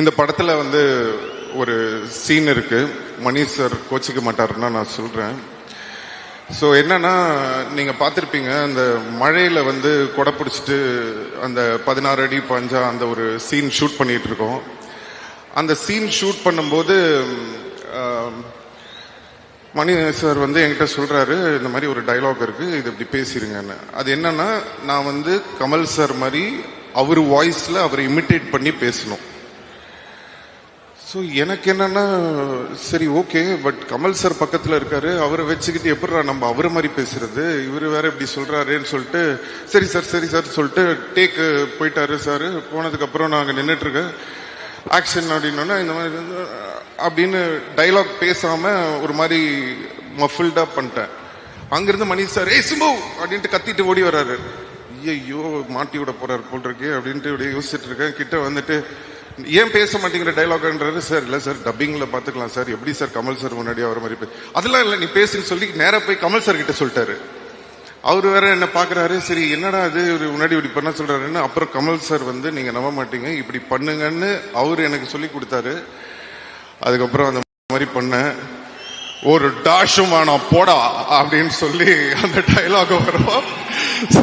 இந்த படத்துல வந்து ஒரு சீன் இருக்கு. மணி சார் கோச்சிக்க மாட்டாருன்னா நான் சொல்றேன். ஸோ என்னன்னா நீங்க பார்த்துருப்பீங்க அந்த மழையில வந்து கொடை பிடிச்சிட்டு அந்த பதினாறு அடி பஞ்சா அந்த ஒரு சீன் ஷூட் பண்ணிட்டு இருக்கோம் அந்த சீன் ஷூட் பண்ணும்போது மணி சார் வந்து என்கிட்ட சொல்றாரு இந்த மாதிரி ஒரு டைலாக் இருக்கு இது இப்படி பேசிடுங்கன்னு அது என்னன்னா நான் வந்து கமல் சார் மாதிரி அவர் வாய்ஸ்ல அவரை இமிட்டேட் பண்ணி பேசணும். ஸோ எனக்கு என்னன்னா சரி ஓகே பட் கமல் சார் பக்கத்தில் இருக்காரு. அவரை வச்சுக்கிட்டு எப்படிடா நம்ம அவரை மாதிரி பேசுறது? இவர் வேற இப்படி சொல்றாருன்னு சொல்லிட்டு சரி சார் சரி சார் சொல்லிட்டு டேக்கு போயிட்டாரு சார் போனதுக்கப்புறம் நாங்கள் நின்றுட்டு இருக்க ஆக்ஷன் அப்படின்னோன்னா இந்த மாதிரி அப்படின்னு டைலாக் பேசாம ஒரு மாதிரி மஃபில்டா பண்ணிட்டேன். அங்கிருந்து மணி சார் ஏ சிம்பு! அப்படின்ட்டு கத்திட்டு ஓடி வர்றாரு. ஐயோ மாட்டி விட போறாரு போல் இருக்கு அப்படின்ட்டு இப்படி யோசிச்சுட்டு இருக்கேன். கிட்ட வந்துட்டு ஏன் பேச மாட்டேங்கிற டைலாக்ன்றது சார் இல்லை சார் டப்பிங்கில் பார்த்துக்கலாம் சார். எப்படி சார் கமல் சார் முன்னாடி அவர் மாதிரி அதெல்லாம் இல்லை நீ பேசுன்னு சொல்லி நேராக போய் கமல் சார் கிட்ட சொல்லிட்டாரு. அவர் வேற என்ன பார்க்குறாரு சரி என்னடா இது? இவர் முன்னாடி இப்படி பண்ண சொல்கிறாருன்னு அப்புறம் கமல் சார் வந்து நீங்கள் நம்ப மாட்டீங்க இப்படி பண்ணுங்கன்னு அவர் எனக்கு சொல்லி கொடுத்தாரு. அதுக்கப்புறம் அந்த மாதிரி பண்ணேன் ஒரு டாஷும் வேணாம் போடா அப்படின்னு சொல்லி அந்த டைலாக் வரும். ஸோ